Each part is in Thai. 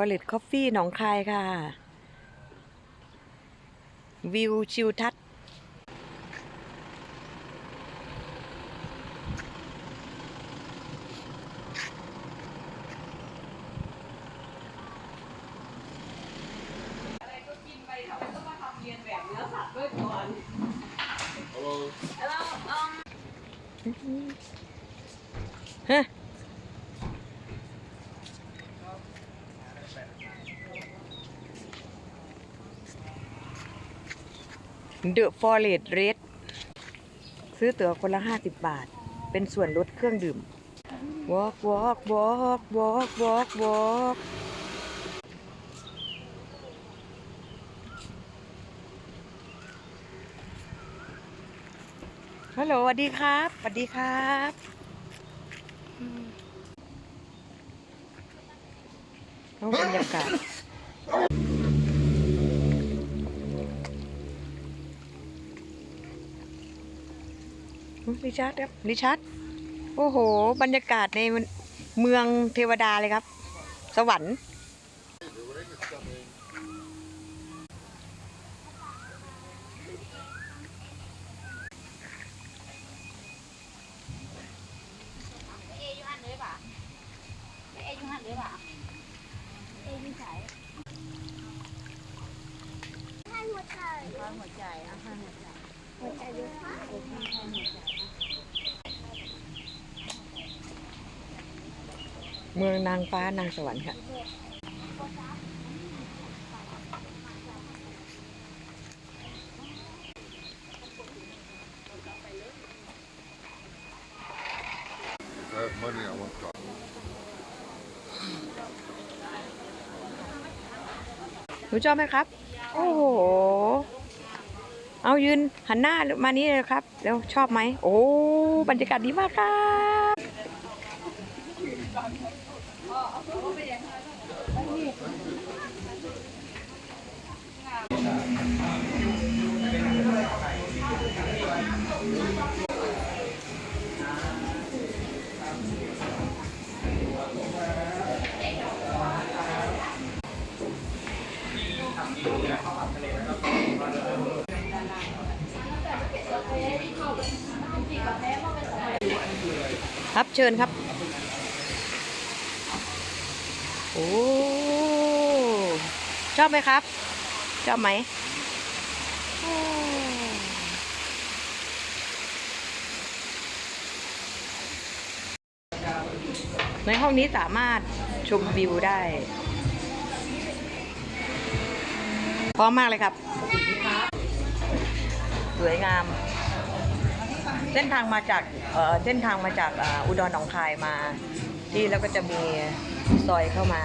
Forest Coffee หนองคายค่ะ วิวชิวทัศน์ฮะ เดอะฟอร์เรสเรดซื้อตั๋วคนละ 50 บาท เป็นส่วนลดเครื่องดื่ม walk walk walk walk walk walk ฮัลโหลสวัสดีครับสวัสดีครับอืมเอาบรรยากาศ ริชาร์ดครับริชาร์ดโอ้โห บรรยากาศในเมืองเทวดาเลยครับ สวรรค์ เมืองนางฟ้านางสวรรค์ค่ะ If I have money, I want God. หนูชอบไหมครับ โอ้โห เอายืนหันหน้ามานี่เลยครับ แล้วชอบไหม โอ้ บรรยากาศดีมากครับ ครับเชิญครับ โอ้ ชอบไหมครับ ชอบไหมในห้องนี้สามารถชมวิวได้พร้อมมากเลยครับ สวยงาม เส้นทางมาจาก เส้นทางมาจากอุดรหนองคายมา ที่แล้วก็จะมีซอยเข้ามา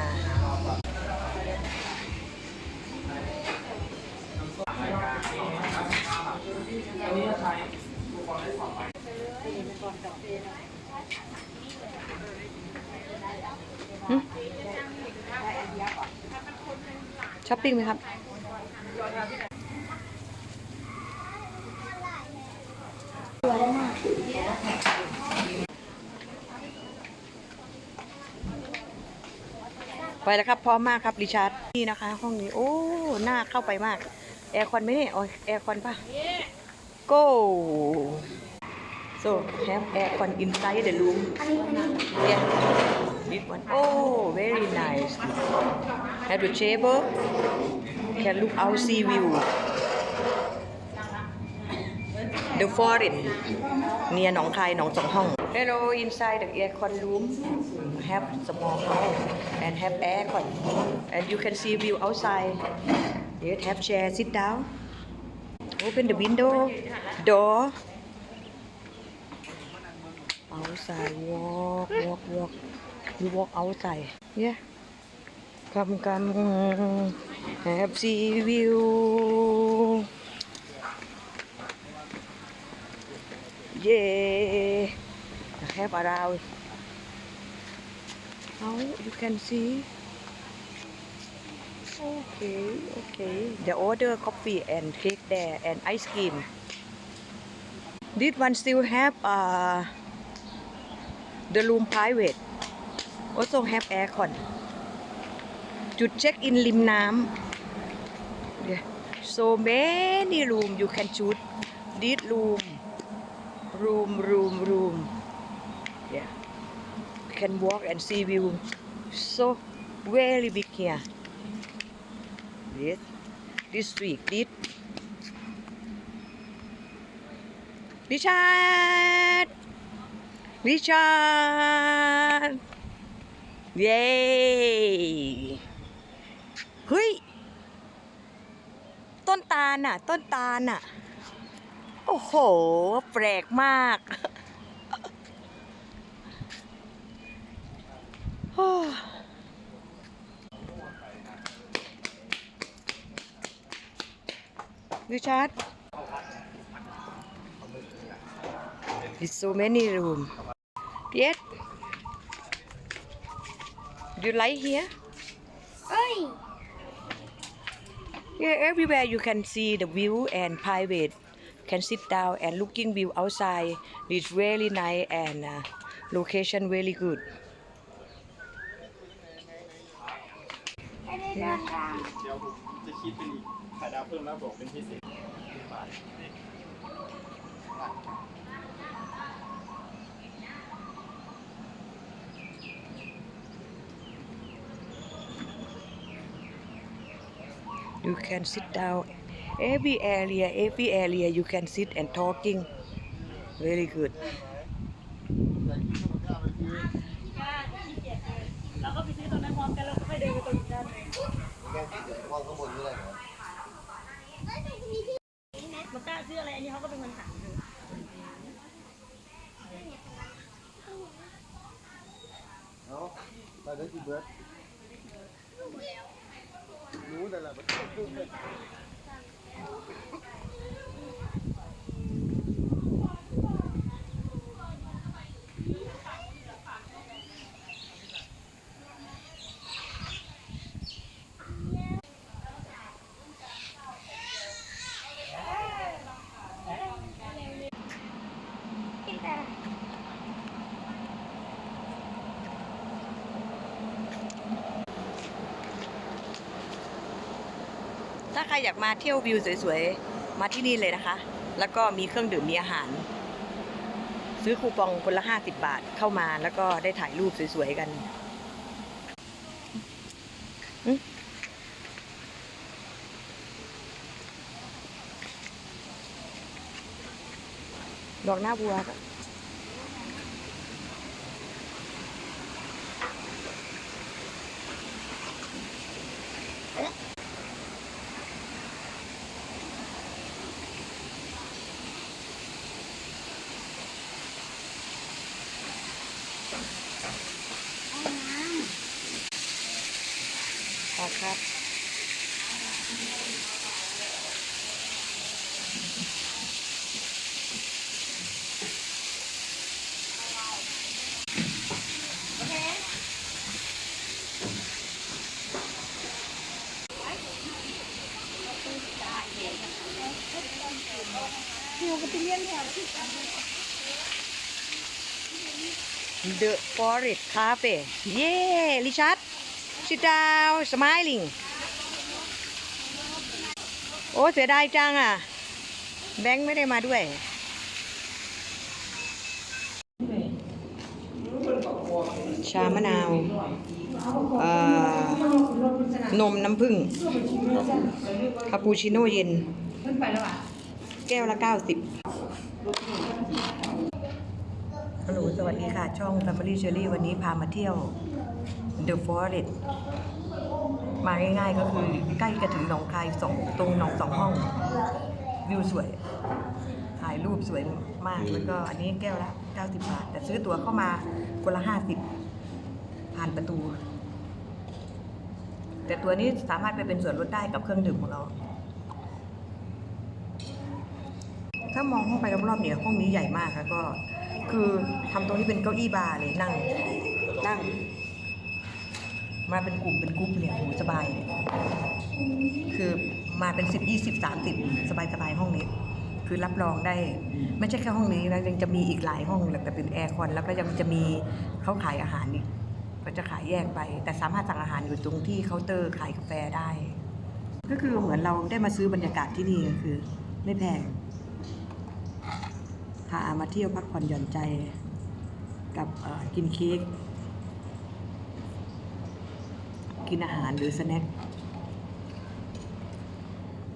ช้อปปิ้งไหมครับ ไปแล้วครับพร้อมมากครับริชาร์ดนี่นะคะ ห้องนี้โอ้หน้าเข้าไปมากแอร์คอนไหมเนี่ยโอ้ยแอร์คอนป่ะ go so have aircon inside the room yeah this one oh very nice have the table can look out sea view the forest near หนองคายหนองสองห้อง hello inside the aircon room have small house and have aircon and you can see view outside. Yes have chair sit down. Open the window door. Outside walk walk walk. You walk outside. Yeah. Come come have see view. Yeah. Have around how you can see. Okay okay. The order coffee and cake there and ice cream. This one still have uh, the room private? Also have aircon. To check in Lim Nam. Yeah. so many room you can choose. This room room room room. Yeah. Can walk and see view so very big here yes this street this Richard Richard เย้เฮ้ย ต้นตาลน่ะ ต้นตาลน่ะ โอ้โห แปลกมาก ดูชัด There's so many room Yes You like here Yeah, everywhere you can see the view and private. Can sit down and looking view outside. It's really nice and uh, location really good. ไ ม่ได้เดินทางเดี๋ยวผมจะคิดเป็นอีกขาดาวเพิ่มแล้วบอกเป็นพิเศษ You can sit down. Every area, every area you can sit and talking. Very good. เราก็ไปซื้อตรงนั้นพร้อมกันแล้วก็ไปเดินไปตรงนั้น มันกล้าซื้ออะไรอันนี้เขาก็เป็นคนสั่งเอาไปได้กี่เบิร์ดรู้แต่ละมันถ้า ใครอยากมาเที่ยววิวสวยๆ มาที่นี่เลยนะคะ แล้วก็มีเครื่องดื่มมีอาหาร ซื้อคูปองคนละ 50 บาทเข้ามาแล้วก็ได้ถ่ายรูปสวยๆกันดอกหน้าบัวก็ ครับเดอะฟอเรสคาเฟ่เย้ลิชัด sit down smiling โอ้เสียดายจังอะ แบงค์ไม่ได้มาด้วยชามะนาวนมน้ำผึ้งคาปูชิโน่เย็น แก้วละ90ฮัลโหลสวัสดีค่ะ ช่อง Family Cherry วันนี้พามาเที่ยว The Forest มาง่ายๆก็คือใกล้จะถึงหนองคายสองตรงหนองสองห้อง วิวสวย ถ่ายรูปสวยมาก แล้วก็อันนี้แก้วละ 90 บาท แต่ซื้อตั๋วเข้ามาคนละ 50 ผ่านประตู แต่ตัวนี้สามารถไปเป็นส่วนลดได้กับเครื่องดื่มของเรา ถ้ามองห้องไปรอบๆเนี่ยห้องนี้ใหญ่มากแล้วก็คือทำตรงนี้เป็นเก้าอี้บาร์เลยนั่งนั่ง มาเป็นกลุ่มเป็นกรุ๊ปเลยโหสบายเลยคือมาเป็นสิบยี่สิบสามสิบสบายสบายห้องนี้ คือรับรองได้ ไม่ใช่แค่ห้องนี้นะยังจะมีอีกหลายห้องแต่เป็นแอร์คอนแล้วก็ยังจะมีเขาขายอาหารอีกก็จะขายแยกไป แต่สามารถสั่งอาหารอยู่ตรงที่เคาน์เตอร์ขายกาแฟได้ ก็คือเหมือนเราได้มาซื้อบรรยากาศที่นี่คือ ไม่แพงพามาเที่ยวพักผ่อนหย่อนใจกับกินเค้ก กินอาหารหรือสแน็ค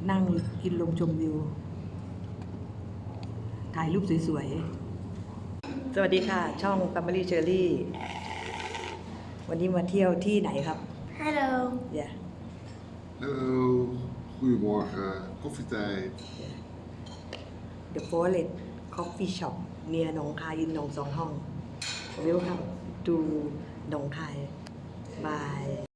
นั่งกินลมชมวิว ถ่ายรูปสวยๆ สวัสดีค่ะ ช่อง Family Cherry วันนี้มาเที่ยวที่ไหนครับ Hello yeah Hallo, goedemorgen, koffietijd. The Forest Coffee Shop near หนองคายอินหนองสองห้อง Welcome to หนองคาย by